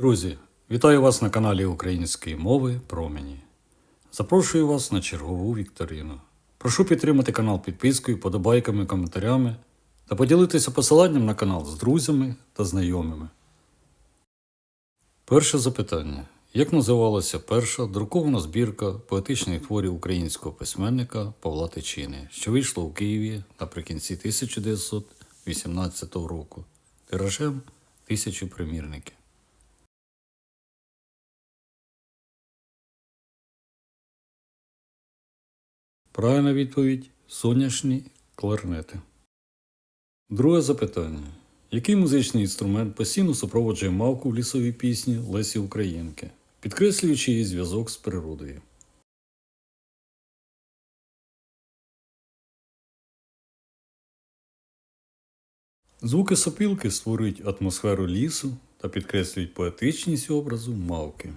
Друзі, вітаю вас на каналі Української мови Промені. Запрошую вас на чергову вікторину. Прошу підтримати канал підпискою, подобайками, коментарями та поділитися посиланням на канал з друзями та знайомими. Перше запитання. Як називалася перша друкована збірка поетичних творів українського письменника Павла Тичини, що вийшла у Києві наприкінці 1918 року тиражем тисячу примірників? Правильна відповідь соняшні кларнети. Друге запитання. Який музичний інструмент постійно супроводжує мавку в лісовій пісні Лесі Українки, підкреслюючи її зв'язок з природою? Звуки сопілки створюють атмосферу лісу та підкреслюють поетичність образу мавки.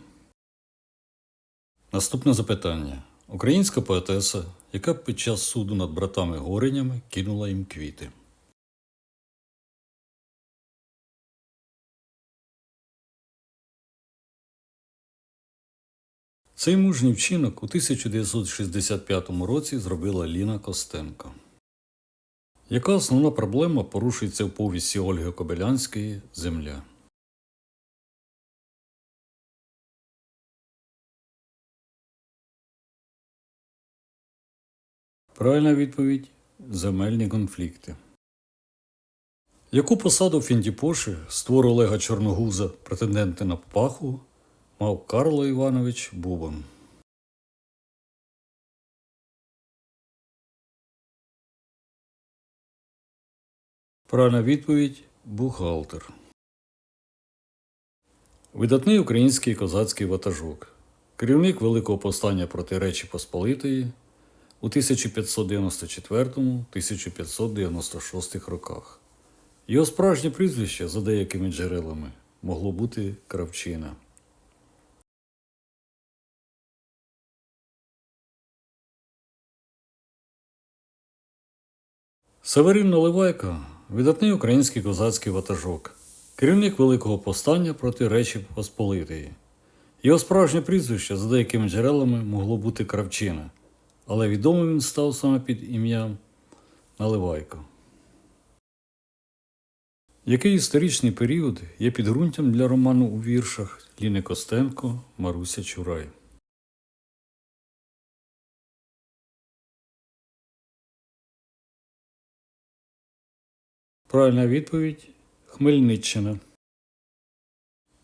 Наступне запитання. Українська поетеса, яка під час суду над братами Горенями кинула їм квіти. Цей мужній вчинок у 1965 році зробила Ліна Костенко. Яка основна проблема порушується в повісті Ольги Кобилянської Земля? Правильна відповідь земельні конфлікти. Яку посаду Фіндіпоші створ Олега Чорногуза, претенденти на Паху, мав Карло Іванович Бубан? Правильна відповідь бухгалтер. Видатний український козацький ватажок, керівник Великого повстання проти Речі Посполитої у 1594-1596 роках. Його справжнє прізвище, за деякими джерелами, могло бути Кравчина. Северин Наливайко видатний український козацький ватажок, керівник Великого повстання проти Речі Посполитої. Його справжнє прізвище, за деякими джерелами, могло бути Кравчина, але відомим він став саме під ім'ям Наливайко. Який історичний період є підґрунтям для роману у віршах Ліни Костенко Маруся Чурай? Правильна відповідь Хмельниччина.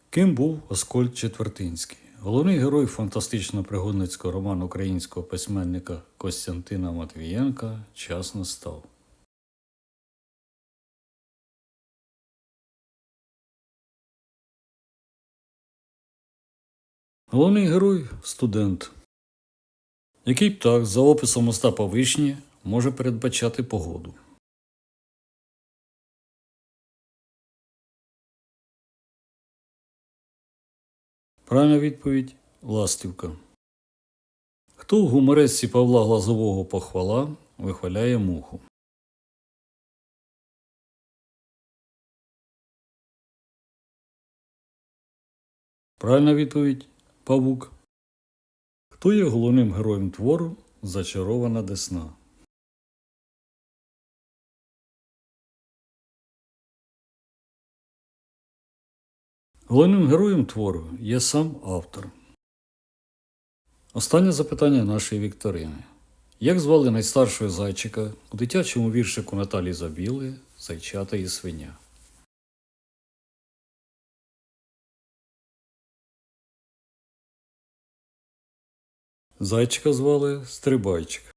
Ким був Оскольд Четвертинський? Головний герой фантастично-пригодницького роману українського письменника Костянтина Матвієнка Час настав. Головний герой студент. Який птах за описом Остапа Вишні може передбачати погоду? Правильна відповідь Ластівка. Хто в гуморесці Павла Глазового похвала вихваляє муху? Правильна відповідь Павук. Хто є головним героєм твору Зачарована Десна? Головним героєм твору є сам автор. Останнє запитання нашої вікторини. Як звали найстаршого зайчика у дитячому віршику Наталі Забіли Зайчата і свиня? Зайчика звали Стрибайчик.